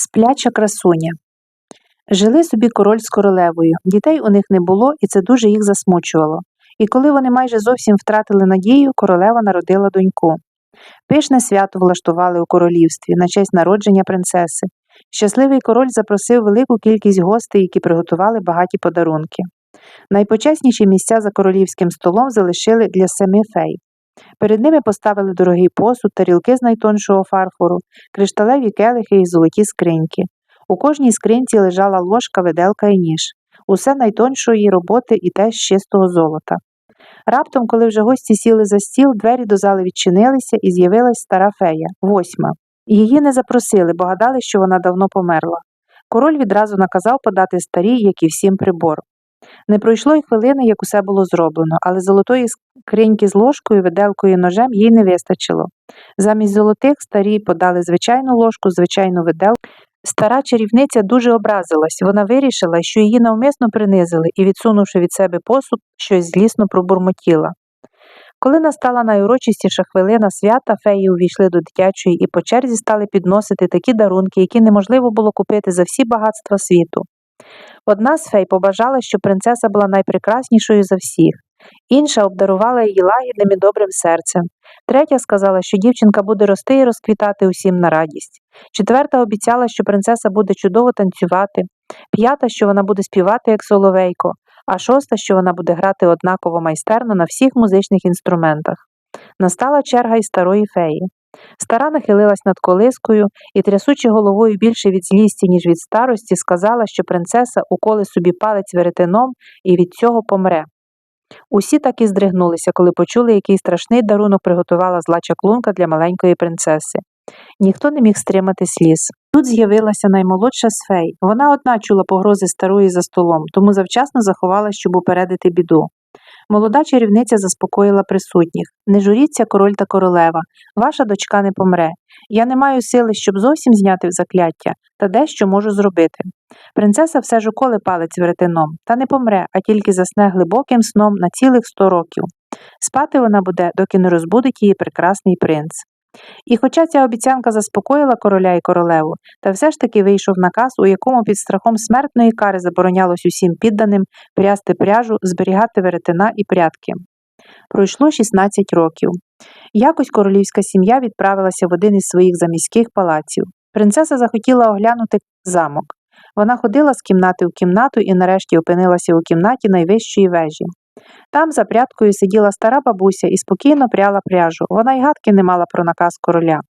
Спляча красуня. Жили собі король з королевою. Дітей у них не було, і це дуже їх засмучувало. І коли вони майже зовсім втратили надію, королева народила доньку. Пишне свято влаштували у королівстві на честь народження принцеси. Щасливий король запросив велику кількість гостей, які приготували багаті подарунки. Найпочесніші місця за королівським столом залишили для семи фей. Перед ними поставили дорогий посуд, тарілки з найтоншого фарфору, кришталеві келихи і золоті скриньки. У кожній скринці лежала ложка, виделка і ніж. Усе найтоншої роботи і теж з чистого золота. Раптом, коли вже гості сіли за стіл, двері до зали відчинилися і з'явилась стара фея, восьма. Її не запросили, бо гадали, що вона давно померла. Король відразу наказав подати старій, як і всім прибор. Не пройшло й хвилини, як усе було зроблено, але золотої скриньки з ложкою, виделкою і ножем їй не вистачило. Замість золотих старі подали звичайну ложку, звичайну виделку. Стара чарівниця дуже образилась. Вона вирішила, що її навмисно принизили і, відсунувши від себе посуд, щось злісно пробурмотіла. Коли настала найурочистіша хвилина свята, феї увійшли до дитячої і по черзі стали підносити такі дарунки, які неможливо було купити за всі багатства світу. Одна з фей побажала, щоб принцеса була найпрекраснішою за всіх, інша обдарувала її лагідним і добрим серцем, третя сказала, що дівчинка буде рости і розквітати усім на радість. Четверта обіцяла, що принцеса буде чудово танцювати, п'ята, що вона буде співати як соловейко, а шоста, що вона буде грати однаково майстерно на всіх музичних інструментах. Настала черга й старої феї. Стара нахилилась над колискою і, трясучи головою більше від злісті, ніж від старості, сказала, що принцеса уколи собі палець веретеном і від цього помре. Усі так і здригнулися, коли почули, який страшний дарунок приготувала зла чаклунка для маленької принцеси. Ніхто не міг стримати сліз. Тут з'явилася наймолодша з фей. Вона одна чула погрози старої за столом, тому завчасно заховалась, щоб упередити біду. Молода чарівниця заспокоїла присутніх Не журіться, король та королева, ваша дочка не помре. Я не маю сили, щоб зовсім зняти закляття, та дещо можу зробити. Принцеса все ж уколи палець веретеном, та не помре, а тільки засне глибоким сном на цілих сто років. Спати вона буде, доки не розбудить її прекрасний принц. І хоча ця обіцянка заспокоїла короля і королеву, та все ж таки вийшов наказ, у якому під страхом смертної кари заборонялось усім підданим прясти пряжу, зберігати веретена і прядки. Пройшло 16 років. Якось королівська сім'я відправилася в один із своїх заміських палаців. Принцеса захотіла оглянути замок. Вона ходила з кімнати в кімнату і нарешті опинилася у кімнаті найвищої вежі. Там за прядкою сиділа стара бабуся і спокійно пряла пряжу. Вона й гадки не мала про наказ короля.